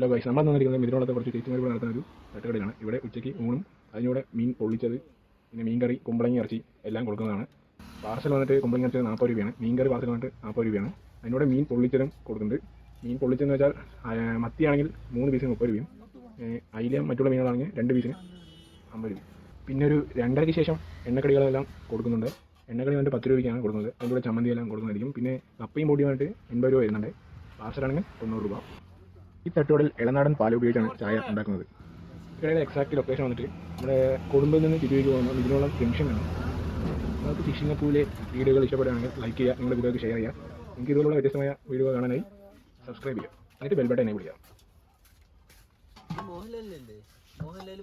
Hello guys നമ്മൾ തന്നിരിക്കുന്നത് മിഥുനോളത്തെ കുറച്ച് ചേച്ചിമാർ നടത്തുന്ന ഒരു തട്ടുകടയാണ് ഇവിടെ ഉച്ചയ്ക്ക് ഊണും അതിനൂടെ മീൻ പൊള്ളിച്ചത് പിന്നെ മീൻ കറി കുമ്പളങ്ങി ഇറച്ചി എല്ലാം കൊടുക്കുന്നതാണ്. പാർസൽ വന്നിട്ട് കുമ്പളങ്ങി ഇറച്ചി നാൽപ്പത് രൂപയാണ്. മീൻ കറി പാർസൽ വന്നിട്ട് നാൽപ്പത് രൂപയാണ്. അതിനൂടെ മീൻ പൊള്ളിച്ചതും കൊടുക്കുന്നുണ്ട്. മീൻ പൊള്ളിച്ചതെന്ന് വെച്ചാൽ മത്തിയാണെങ്കിൽ മൂന്ന് പീസിന് മുപ്പത് രൂപയും അയില മറ്റുള്ള മീനുകളാണെങ്കിൽ രണ്ട് പീസിന് അമ്പത് രൂപ പിന്നെ ഒരു രണ്ടരയ്ക്ക് ശേഷം എണ്ണക്കടികളെല്ലാം കൊടുക്കുന്നുണ്ട്. എണ്ണക്കടി വന്നിട്ട് പത്ത് രൂപയ്ക്കാണ് കൊടുക്കുന്നത്. അതിന്റെ കൂടെ ചമ്മന്തി എല്ലാം കൊടുക്കുന്നതായിരിക്കും. പിന്നെ കപ്പയും പൊടിയുമായിട്ട് എൺപത് രൂപ വരുന്നുണ്ട്. പാർസലാണെങ്കിൽ തൊണ്ണൂറ് രൂപ. ഈ തട്ടുകടയിൽ ഇളനാടൻ പാൽ ഉപയോഗിച്ചാണ് ചായ ഉണ്ടാക്കുന്നത്. ഇവിടെ എക്സാക്ട് ലൊക്കേഷൻ വന്നിട്ട് നമ്മുടെ കുടുംബത്തിൽ നിന്ന് തിരുവിക്ക് പോകുന്ന ഇതിനുള്ള ജംഗ്ഷനാണ് നിങ്ങൾക്ക് ഫിഷിംഗ് പൂവിലെ വീഡിയോകൾ ഇഷ്ടപ്പെടുകയാണെങ്കിൽ ലൈക്ക് ചെയ്യുക നിങ്ങളുടെ വീഡിയോക്ക് ഷെയർ ചെയ്യുക. നിങ്ങൾക്ക് ഇതുപോലുള്ള വ്യത്യസ്തമായ വീഡിയോ കാണാനായി സബ്സ്ക്രൈബ് ചെയ്യുക. എന്നിട്ട് ബെൽബട്ടൻ എന്നെ ചെയ്യുക. മോഹൻലാലല്ലേ മോഹൻലാൽ